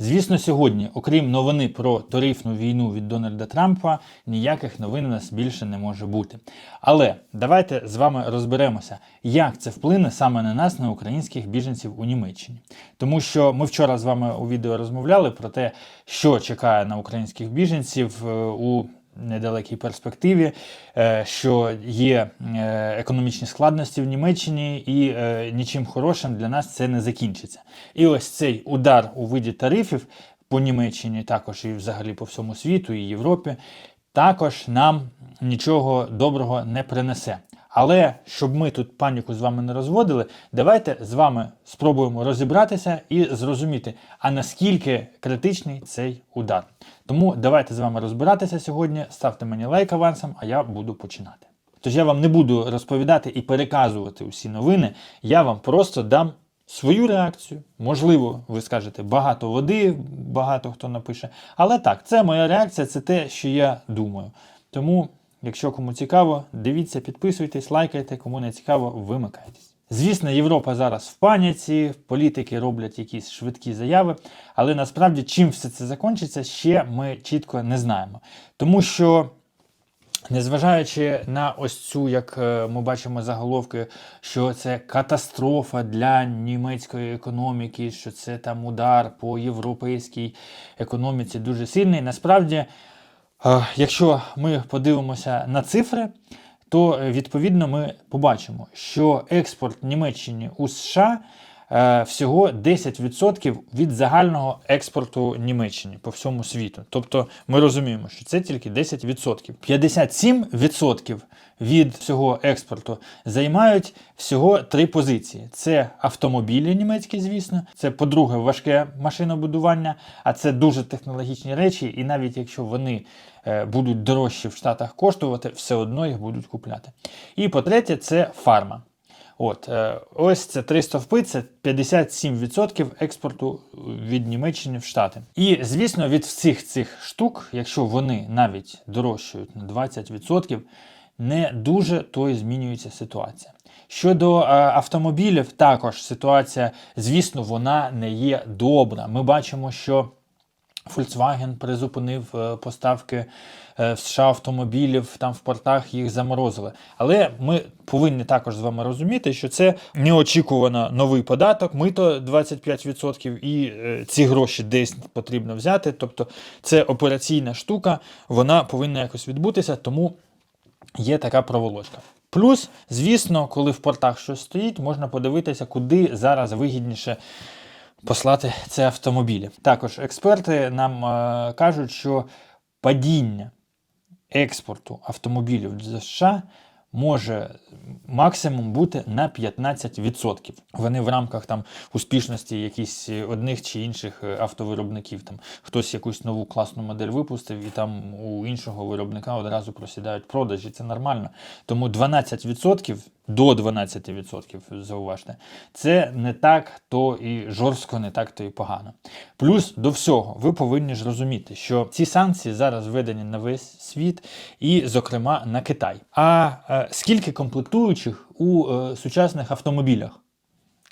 Звісно, сьогодні, окрім новини про тарифну війну від Дональда Трампа, ніяких новин у нас більше не може бути. Але давайте з вами розберемося, як це вплине саме на нас, на українських біженців у Німеччині. Тому що ми вчора з вами у відео розмовляли про те, що чекає на українських біженців е, у недалекій перспективі, е, що є е, економічні складності в Німеччині, і е, нічим хорошим для нас це не закінчиться. І ось цей удар у виді тарифів по Німеччині, також і взагалі по всьому світу, і Європі, також нам нічого доброго не принесе. Але щоб ми тут паніку з вами не розводили, давайте з вами спробуємо розібратися і зрозуміти, а наскільки критичний цей удар. Тому давайте з вами розбиратися сьогодні. Ставте мені лайк авансом, а я буду починати. Тож я вам не буду розповідати і переказувати усі новини, я вам просто дам свою реакцію. Можливо, ви скажете багато води, багато хто напише. Але так, це моя реакція, це те, що я думаю. Тому, якщо кому цікаво, дивіться, підписуйтесь, лайкайте, кому не цікаво, вимикайтесь. Звісно, Європа зараз в паніці, політики роблять якісь швидкі заяви, але насправді чим все це закінчиться, ще ми чітко не знаємо. Тому що Незважаючи на ось цю, як е, ми бачимо заголовки, що це катастрофа для німецької економіки, що це там удар по європейській економіці дуже сильний. Насправді, якщо ми подивимося на цифри, то е, відповідно ми побачимо, що експорт Німеччини у США е, всього 10% від загального експорту Німеччини по всьому світу. Тобто ми розуміємо, що це тільки 10%. 57% від всього експорту займають всього три позиції: це автомобілі німецькі, звісно. Це, по-друге, важке машинобудування, а це дуже технологічні речі, і навіть якщо вони е, будуть дорожчі в Штатах коштувати, все одно їх будуть купляти. І по-третє, це фарма. От, е, ось це три стовпи, це 57% експорту від Німеччини в Штати. І звісно, від всіх цих штук, якщо вони навіть дорожчають на 20%, не дуже то і змінюється ситуація. Щодо е, автомобілів, також ситуація, звісно, вона не є добра. Ми бачимо, що Volkswagen призупинив е, поставки е, в США автомобілів, там в портах їх заморозили. Але ми повинні також з вами розуміти, що це неочікувано новий податок, мито 25%, і е, ці гроші десь потрібно взяти. Тобто це операційна штука, вона повинна якось відбутися, тому є така проволочка. Плюс, звісно, коли в портах щось стоїть, можна подивитися, куди зараз вигідніше послати це автомобілі. Також експерти нам е, кажуть, що падіння експорту автомобілів до США може максимум бути на 15%. Вони в рамках там успішності якісь одних чи інших е, автовиробників. Там хтось якусь нову класну модель випустив, і там у іншого виробника одразу просідають продажі. Це нормально. Тому 12% до 12%, зауважте, це не так, то і жорстко, не так, то і погано. Плюс до всього, ви повинні ж розуміти, що ці санкції зараз введені на весь світ, і, зокрема, на Китай. А е, скільки комплектуючих у е, сучасних автомобілях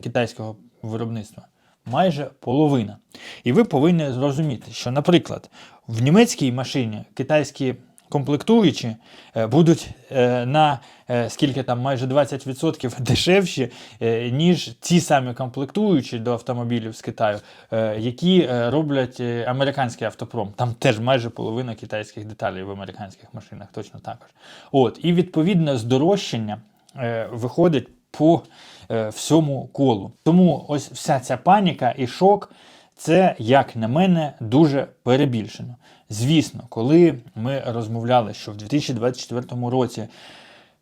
китайського виробництва? Майже половина. І ви повинні зрозуміти, що, наприклад, в німецькій машині китайські комплектуючі е, будуть е, на е, скільки там майже 20% дешевші, ніж ті самі комплектуючі до автомобілів з Китаю, які роблять американський автопром. Там теж майже половина китайських деталей в американських машинах, точно також. От, і відповідно здорожчання виходить по всьому колу. Тому ось вся ця паніка і шок. Це, як на мене, дуже перебільшено. Звісно, коли ми розмовляли, що в 2024 році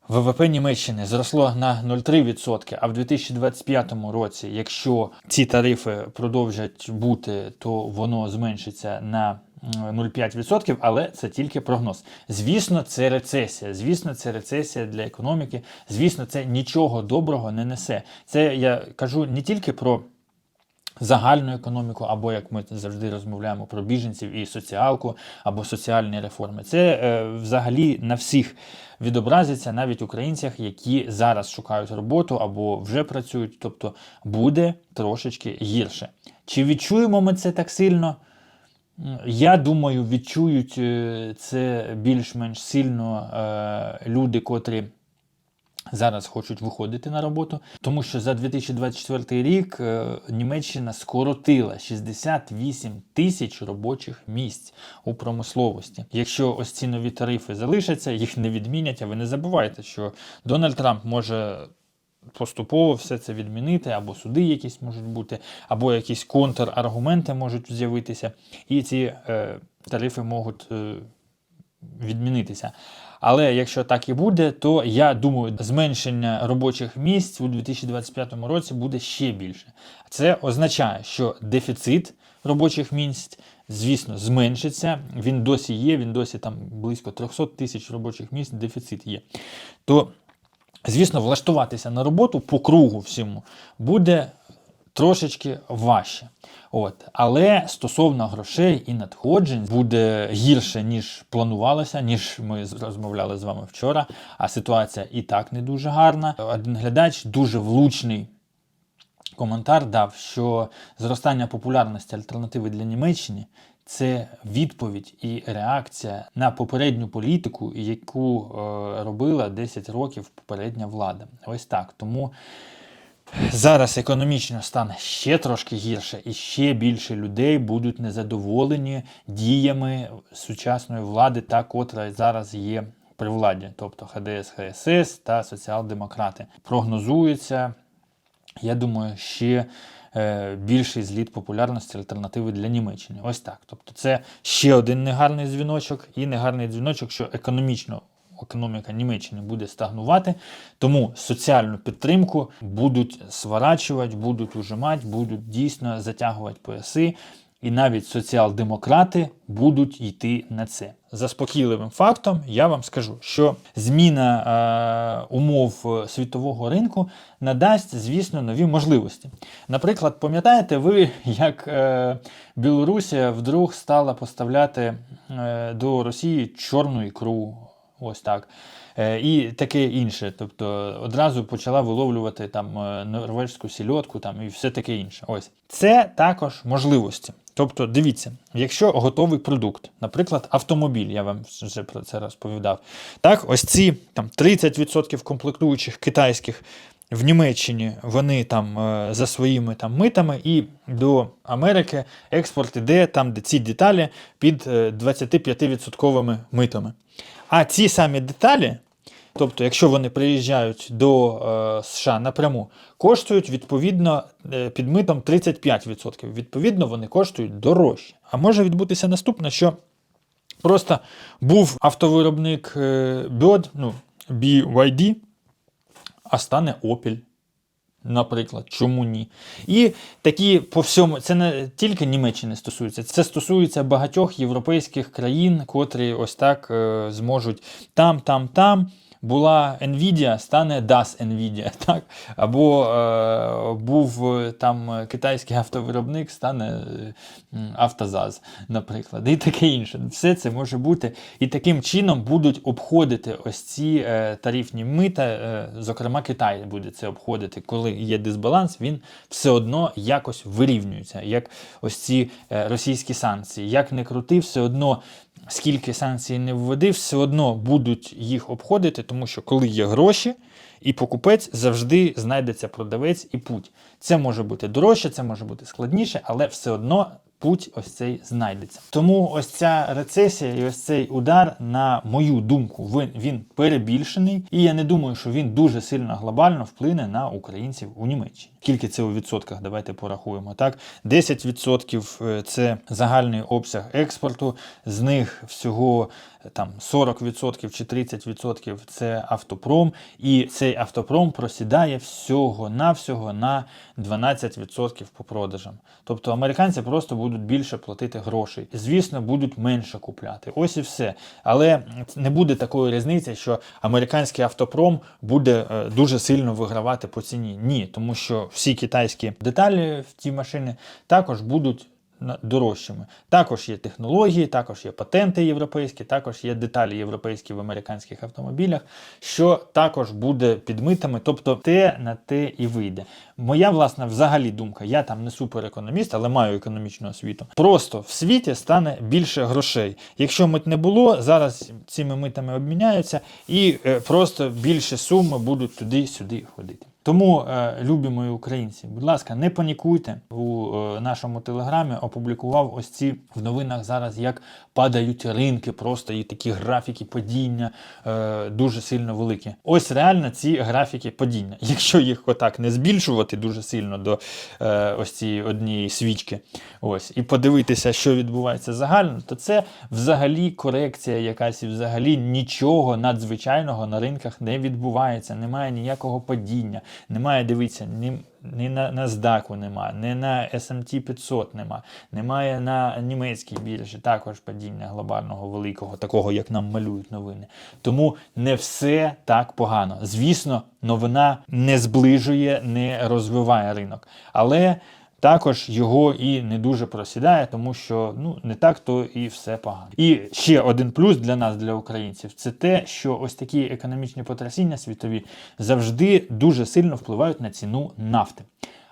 ВВП Німеччини зросло на 0,3%, а в 2025 році, якщо ці тарифи продовжать бути, то воно зменшиться на 0,5%, але це тільки прогноз. Звісно, це рецесія. Звісно, це рецесія для економіки. Звісно, це нічого доброго не несе. Це я кажу не тільки про загальну економіку, або як ми завжди розмовляємо про біженців і соціалку, або соціальні реформи. Це е, взагалі на всіх відобразиться, навіть українцях, які зараз шукають роботу або вже працюють. Тобто буде трошечки гірше. Чи відчуємо ми це так сильно? Я думаю, відчують е, це більш-менш сильно е, люди, котрі зараз хочуть виходити на роботу, тому що за 2024 рік е, Німеччина скоротила 68 тисяч робочих місць у промисловості. Якщо ось ці нові тарифи залишаться, їх не відмінять. А ви не забувайте, що Дональд Трамп може. Поступово все це відмінити, або суди якісь можуть бути, або якісь контраргументи можуть з'явитися, і ці е, тарифи можуть е, відмінитися. Але якщо так і буде, то я думаю, зменшення робочих місць у 2025 році буде ще більше. Це означає, що дефіцит робочих місць, звісно, зменшиться. Він досі є, він досі там близько 300 тисяч робочих місць, дефіцит є. То, звісно, влаштуватися на роботу по кругу всьому буде трошечки важче. От. Але стосовно грошей і надходжень буде гірше, ніж планувалося, ніж ми розмовляли з вами вчора. А ситуація і так не дуже гарна. Один глядач дуже влучний коментар дав, що зростання популярності альтернативи для Німеччини це відповідь і реакція на попередню політику, яку е, робила 10 років попередня влада. Ось так. Тому зараз економічно стане ще трошки гірше, і ще більше людей будуть незадоволені діями сучасної влади, та котра зараз є при владі, тобто ХДС, ХСС та соціал-демократи. Прогнозується, я думаю, ще е, більший зліт популярності альтернативи для Німеччини. Ось так. Тобто, це ще один негарний дзвіночок, і негарний дзвіночок, що економічно. Економіка Німеччини буде стагнувати, тому соціальну підтримку будуть сворачувати, будуть ужимати, будуть дійсно затягувати пояси, і навіть соціал-демократи будуть йти на це. Заспокійливим фактом я вам скажу, що зміна е, умов е, світового ринку надасть, звісно, нові можливості. Наприклад, пам'ятаєте ви, як е, Білорусія вдруг стала поставляти е, до Росії чорну ікру, ось так. Е, І таке інше. Тобто одразу почала виловлювати там е, норвежську сільотку там, і все таке інше. Ось. Це також можливості. Тобто, дивіться, якщо готовий продукт, наприклад, автомобіль, я вам вже про це розповідав. Так, ось ці там 30% комплектуючих китайських в Німеччині вони там е, за своїми там митами, і до Америки експорт іде там, де ці деталі під е, 25% митами. А ці самі деталі, тобто, якщо вони приїжджають до е, США напряму, коштують відповідно е, під митом 35%. Відповідно, вони коштують дорожче. А може відбутися наступне, що просто був автовиробник е, BYD, ну, BYD, а стане Opel. Наприклад, чому ні? І такі по всьому, це не тільки Німеччини стосується, це стосується багатьох європейських країн, котрі ось так е, зможуть там, там, там. Була Nvidia, стане DAS Nvidia, так? Або е, був е, там е, китайський автовиробник, стане е, Автозаз, наприклад, і таке інше. Все це може бути. І таким чином будуть обходити ось ці е, тарифні мита, е, зокрема, Китай буде це обходити. Коли є дисбаланс, він все одно якось вирівнюється, як ось ці е, російські санкції. Як не крути, все одно скільки санкцій не вводив, все одно будуть їх обходити, тому що коли є гроші, і покупець завжди знайдеться продавець і путь. Це може бути дорожче, це може бути складніше, але все одно путь ось цей знайдеться. Тому ось ця рецесія і ось цей удар, на мою думку, він, він перебільшений, і я не думаю, що він дуже сильно глобально вплине на українців у Німеччині. Скільки це у відсотках? Давайте порахуємо. Так, 10% це загальний обсяг експорту, з них всього е, там 40% чи 30% це автопром, і цей автопром просідає всього-навсього на 12% по продажам. Тобто американці просто будуть будуть більше платити грошей. Звісно, будуть менше купляти. Ось і все. Але не буде такої різниці, що американський автопром буде е, дуже сильно вигравати по ціні. Ні, тому що всі китайські деталі в ті машини також будуть дорожчими. Також є технології, також є патенти європейські, також є деталі європейські в американських автомобілях, що також буде підмитами, тобто те на те і вийде. Моя власна взагалі думка, я там не суперекономіст, але маю економічну освіту. Просто в світі стане більше грошей. Якщо мит не було, зараз цими митами обміняються і е, просто більше суми будуть туди-сюди ходити. Тому, е, любі мої українці, будь ласка, не панікуйте. У е, нашому телеграмі опублікував ось ці в новинах зараз, як падають ринки, просто і такі графіки падіння е, дуже сильно великі. Ось реально ці графіки падіння. Якщо їх отак не збільшувати дуже сильно до ось цієї однієї свічки, ось, і подивитися, що відбувається загально, то це взагалі корекція якась і взагалі нічого надзвичайного на ринках не відбувається. Немає ніякого падіння. Немає, дивіться, ні, ні на NASDAQ нема, ні на SMT 500 нема, немає на німецькій біржі також падіння глобального великого, такого, як нам малюють новини. Тому не все так погано. Звісно, новина не зближує, не розвиває ринок. Але також його і не дуже просідає, тому що ну не так то і все погано. І ще один плюс для нас, для українців, це те, що ось такі економічні потрясіння світові завжди дуже сильно впливають на ціну нафти.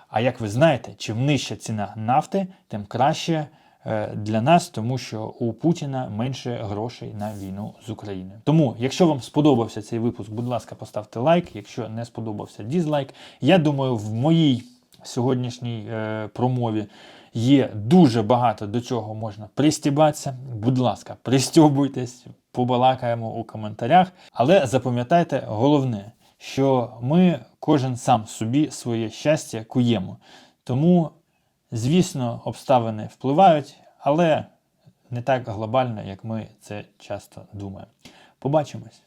А як ви знаєте, чим нижча ціна нафти, тим краще е, для нас, тому що у Путіна менше грошей на війну з Україною. Тому, якщо вам сподобався цей випуск, будь ласка, поставте лайк. Якщо не сподобався, дізлайк. Я думаю, в моїй сьогоднішній е, промові є дуже багато до чого можна пристібатися. Будь ласка, пристьобуйтесь, побалакаємо у коментарях. Але запам'ятайте головне, що ми кожен сам собі своє щастя куємо. Тому, звісно, обставини впливають, але не так глобально, як ми це часто думаємо. Побачимось!